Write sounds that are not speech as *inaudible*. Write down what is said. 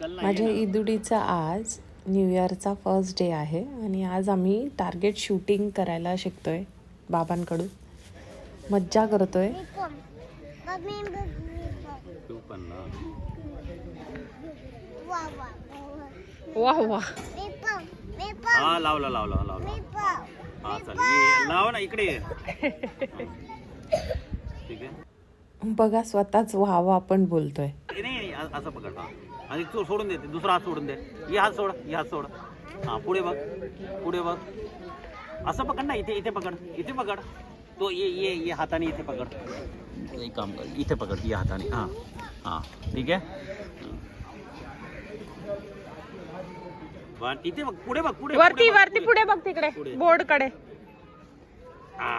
माझ्या इदुडीचा आज new इयरचा first day आहे आणि आज आम्ही टार्गेट शूटिंग करायला शिकतो आहे बाबांकडून. मज्जा करतो आहे वा वा. हा लावला लावला लावला. हा चालेल लाव ना इकडे. *laughs* ठीक आहे. बघा स्वतःच व्हावा आपण बोलतोय. असं पकडतो आणि तो सोडून देते दुसरा हात सोडून दे। ही हात सोड ही हात सोड हाँ पुढे बघ पुढे बघ असं पकड ना इथे इथे पकड इथे पकड। तो ये ये ये हाताने इथे पकड। एक काम कर इथे पकड या हाताने हाँ हाँ ठीक आहे पण इथे बघ पुढे बघ पुढे वरती वरती पुढे. बघ तिकडे बोर्ड कडे. आ.